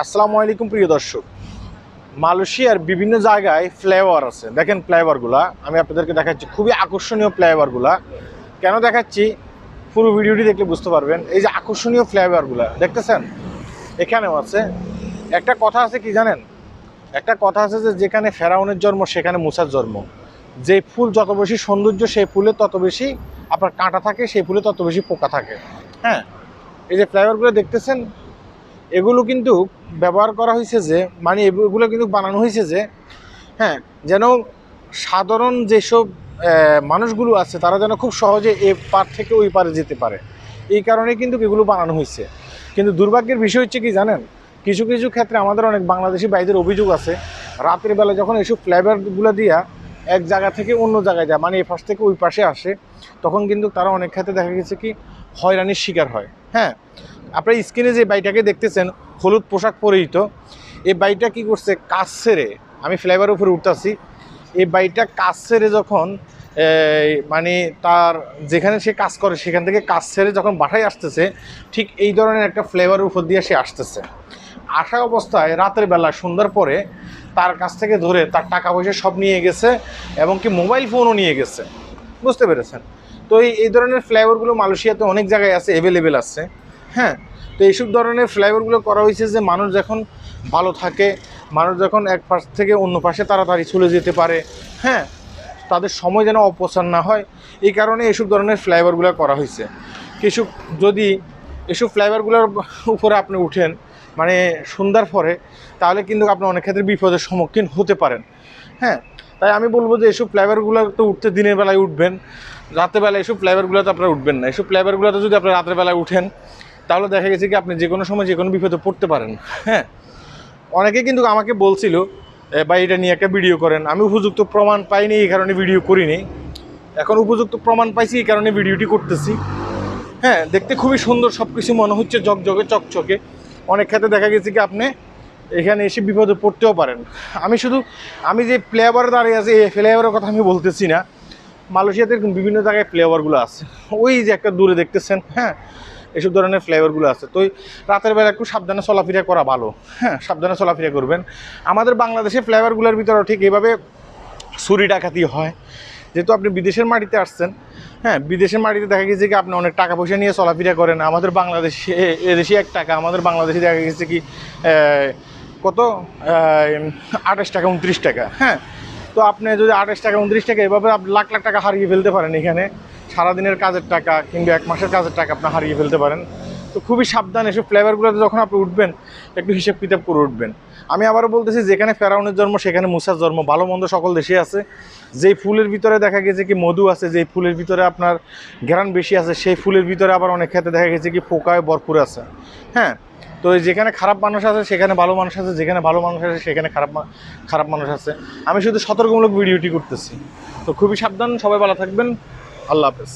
আসসালামু আলাইকুম প্রিয় দর্শক। মালয়েশিয়ার বিভিন্ন জায়গায় ফ্লেভার আছে। দেখেন ফ্লেভারগুলা। আমি আপনাদেরকে দেখাচ্ছি, খুবই আকর্ষণীয় ফ্লেভারগুলা। কেন দেখাচ্ছি? পুরো ভিডিওটি দেখলে বুঝতে পারবেন। এই যে আকর্ষণীয় ফ্লেভারগুলা, দেখতেছেন? এখানেও আছে। একটা কথা আছে কি জানেন? একটা কথা আছে যে, যেখানে ফেরাউনের জন্ম, সেখানে মুসার জন্ম। যে ফুল যত বেশি সৌন্দর্য, সেই ফুলে তত বেশি আপনার কাঁটা থাকে, সেই ফুলে তত বেশি পোকা থাকে। হ্যাঁ? এই যে ফ্লেভারগুলো দেখতেছেন এগুলো কিন্তু ব্যবহার করা হয়েছে যে মানে এগুলো কিন্তু বানানো হয়েছে যে হ্যাঁ যেন সাধারণ যেসব মানুষগুলো আছে, তারা যেন খুব সহজে এ পার থেকে ওই পারে যেতে পারে। এই কারণে কিন্তু এগুলো বানানো হয়েছে। কিন্তু দুর্ভাগ্যের বিষয় হচ্ছে কি জানেন? কিছু কিছু ক্ষেত্রে আমাদের অনেক বাংলাদেশি ভাইদের অভিযোগ আছে, রাতের বেলা যখন এইসব ফ্লেভারগুলো দিয়া এক জায়গা থেকে অন্য জায়গায় যায় মানে এই পাশ থেকে ওই পাশে আসে, তখন কিন্তু তারা অনেক ক্ষেত্রে দেখা গেছে কি হয়রানির শিকার হয়। হ্যাঁ আপনার স্ক্রিনে যে বাইটাকে দেখতেছেন, হলুদ পোশাক পরিহিত, এই বাইটা কি করছে, কাজ ছেড়ে আমি ফ্লেভারের উপরে উঠতেছি, এই বাইটা কাজ ছেড়ে যখন মানে তার যেখানে সে কাজ করে, সেখান থেকে কাজ ছেড়ে যখন বাসায় আসতেছে, ঠিক এই ধরনের একটা ফ্লেভারের উপর দিয়ে সে আসতেছে। আসা অবস্থায় রাতের বেলা, সন্ধ্যার পরে তার কাছ থেকে ধরে তার টাকা পয়সা সব নিয়ে গেছে এবং কি মোবাইল ফোনও নিয়ে গেছে। বুঝতে পেরেছেন? তো এই এই ধরনের ফ্লেভারগুলো মালয়েশিয়াতে অনেক জায়গায় আছে অ্যাভেলেবেল আছে। হ্যাঁ তো এইসব ধরনের ফ্লাইওভারগুলো করা হয়েছে যে মানুষ যখন ভালো থাকে, মানুষ যখন এক পাশ থেকে অন্য পাশে তাড়াতাড়ি চলে যেতে পারে হ্যাঁ তাদের সময় যেন অপচয় না হয়, এই কারণে এইসব ধরনের ফ্লাইওভারগুলো করা হয়েছে। কিছু যদি, এসব ফ্লাইওভারগুলোর উপরে আপনি উঠেন মানে সন্ধ্যার পরে তাহলে কিন্তু আপনি অনেক ক্ষেত্রে বিপদের সম্মুখীন হতে পারেন। হ্যাঁ তাই আমি বলব যে এসব ফ্লেভারগুলো তো উঠতে দিনের বেলায় উঠবেন। রাতের বেলায় এসব ফ্লেভারগুলোতে আপনারা উঠবেন না। এসব ফ্লেভারগুলোতে যদি আপনি রাতের বেলায় উঠেন তাহলে দেখা গেছে কি আপনি যে কোনো সময় যে কোনো বিপদে পড়তে পারেন। হ্যাঁ অনেকে কিন্তু আমাকে বলছিল "এ, ভাই এটা নিয়ে একটা ভিডিও করেন। আমি উপযুক্ত প্রমাণ পাইনি এই কারণে ভিডিও করিনি। এখন উপযুক্ত প্রমাণ পাইছি এই কারণে ভিডিওটি করতেছি। হ্যাঁ দেখতে খুবই সুন্দর সব কিছু মনে হচ্ছে জকজকে চকচকে। অনেক ক্ষেত্রে দেখা গেছে কি আপনি এখানে এসে বিপদে পড়তেও পারেন। আমি শুধু, আমি যে ফ্লেভার দাঁড়িয়ে আছে, এই ফ্লেভারের কথা আমি বলতেছি না। মালয়েশিয়াতে বিভিন্ন জায়গায় ফ্লেভারগুলো আছে। ওই যে একটা দূরে দেখতেছেন হ্যাঁ? এসব ধরনের ফ্লেভারগুলো আছে। তো রাতের বেলা একটু সাবধানে চলাফেরা করা ভালো হ্যাঁ? সাবধানে চলাফেরা করবেন। আমাদের বাংলাদেশে ফ্লেভারগুলোর ভিতরেও ঠিক এভাবে চুরি ডাকাতি হয়। যেহেতু আপনি বিদেশের মাটিতে আসছেন হ্যাঁ বিদেশের মাটিতে দেখা গেছে কি আপনি অনেক টাকা পয়সা নিয়ে চলাফেরা করেন। আমাদের বাংলাদেশে এদেশে এক টাকা, আমাদের বাংলাদেশে দেখা গেছে কি কত? আঠাশ টাকা, উনত্রিশ টাকা হ্যাঁ। তো আপনি যদি আঠাশ টাকা, উনত্রিশ টাকা এভাবে লাখ লাখ টাকা হারিয়ে ফেলতে পারেন এখানে, সারাদিনের কাজের টাকা কিংবা এক মাসের কাজের টাকা আপনি হারিয়ে ফেলতে পারেন। তো খুবই সাবধান এসব ফ্লেভারগুলোতে যখন আপনি উঠবেন, একটু হিসেব কিতাব করে উঠবেন। আমি আবারও বলতেছি, যেখানে ফেরাউনের জন্ম, সেখানে মুসার জন্ম, ভালো মন্দ সকল দেশে আছে। যেই ফুলের ভিতরে দেখা গেছে কি মধু আছে, যেই ফুলের ভিতরে আপনার ঘেরান বেশি আছে, সেই ফুলের ভিতরে আবার অনেক ক্ষেত্রে দেখা গেছে কি পোকায় ভরপুর আছে। হ্যাঁ তো যেখানে খারাপ মানুষ আছে, সেখানে ভালো মানুষ আছে, যেখানে ভালো মানুষ আছে, সেখানে খারাপ খারাপ মানুষ আছে। আমি শুধু সতর্কমূলক ভিডিওটি করতেছি। তো খুবই সাবধান, সবাই ভালো থাকবেন। আল্লাহ হাফেজ।